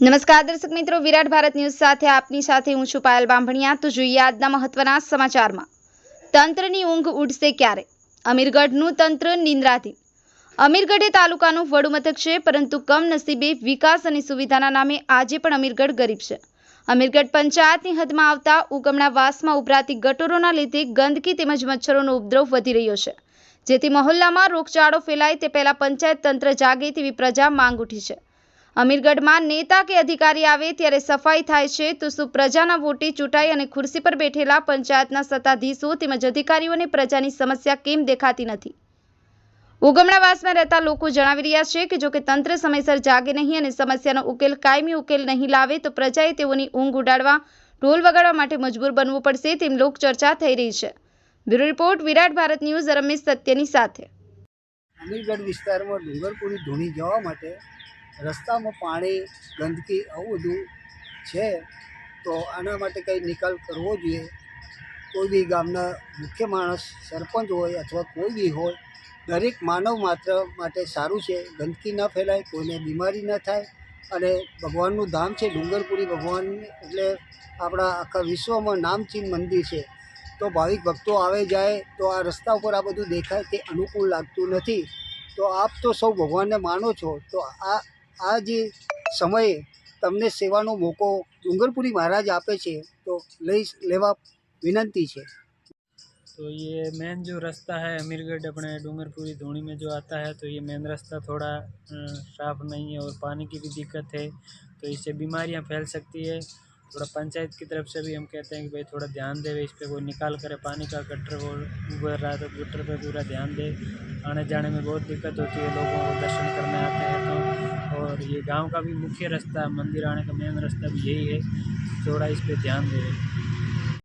નમસ્કાર દર્શક મિત્રો, વિરાટ ભારત ન્યૂઝ સાથે આપની સાથે હું છું પાયલ બાંભણિયા. તો જોઈએ આજના મહત્વના સમાચારમાં. તંત્રની ઊંઘ ઉડશે ક્યારે? અમીરગઢનું તંત્ર નિંદ્રાધીન. અમીરગઢ એ તાલુકાનું વડુ મથક છે, પરંતુ કમનસીબે વિકાસ અને સુવિધાના નામે આજે પણ અમીરગઢ ગરીબ છે. અમીરગઢ પંચાયતની હદમાં આવતા ઉગમણા વાસમાં ઉભરાતી ગટરોના લીધે ગંદકી તેમજ મચ્છરોનો ઉપદ્રવ વધી રહ્યો છે. જેથી મહોલ્લામાં રોગચાળો ફેલાય તે પહેલા પંચાયત તંત્ર જાગે તેવી પ્રજા માંગ ઉઠી છે. અમીરગઢમાં નેતા કે અધિકારી આવે ત્યારે સફાઈ થાય છે, તો શું પ્રજાના વોટે ચૂંટાઈ અને ખુરશી પર બેઠેલા પંચાયતના સત્તાધીશો તેમજ અધિકારીઓને પ્રજાની સમસ્યા કેમ દેખાતી નથી? ઉગમણાવાસમાં રહેતા લોકો જણાવી રહ્યા છે કે જો કે તંત્ર સમયસર જાગે નહીં અને સમસ્યાનો ઉકેલ કાયમી ઉકેલ નહીં લાવે, તો પ્રજાએ તેઓની ઊંઘ ઉડાડવા, ઢોલ વગાડવા માટે મજબૂર બનવું પડશે તેમ લોકચર્ચા થઈ રહી છે. Bureau report, Virat Bharat news, Ramesh સત્યની સાથે. અમીરગઢ વિસ્તારમાં ડુંગરપુરી ધૂણી જવા માટે રસ્તામાં પાણી, ગંદકી, આવું બધું છે, તો આના માટે કંઈ નિકાલ કરવો જોઈએ. કોઈ બી ગામના મુખ્ય માણસ, સરપંચ હોય અથવા કોઈ બી હોય, દરેક માનવ માત્ર માટે સારું છે. ગંદકી ન ફેલાય, કોઈને બીમારી ન થાય અને ભગવાનનું ધામ છે, ડુંગરપુરી ભગવાન એટલે આપણા આખા વિશ્વમાં નામચીન મંદિર છે. તો ભાવિક ભક્તો આવે જાય, તો આ રસ્તા ઉપર આ બધું દેખાય તે અનુકૂળ લાગતું નથી. તો આપ તો સૌ ભગવાનને માનો છો, તો આ આ જે સમયે તમને સેવાનો મોકો ડુંગરપુરી મહારાજ આપે છે તો લઈ લેવા વિનંતી છે तो ये मेन जो रास्ता है अमीरगढ़ अपने डूंगरपुरी धोनी में जो आता है तो ये मेन रास्ता थोड़ा अ, साफ नहीं है और पानी की भी दिक्कत है तो इससे बीमारियां फैल सकती है थोड़ा पंचायत की तरफ़ से भी हम कहते हैं कि भाई थोड़ा ध्यान दे, इस पर कोई निकाल करे, पानी का गटर वो उबर रहा है तो गटर पर पूरा ध्यान दे। आने जाने में बहुत दिक्कत होती है, लोगों को दर्शन करने आते हैं तो। और ये गाँव का भी मुख्य रास्ता, मंदिर आने का मेन रास्ता भी यही है। थोड़ा इस पर ध्यान दे।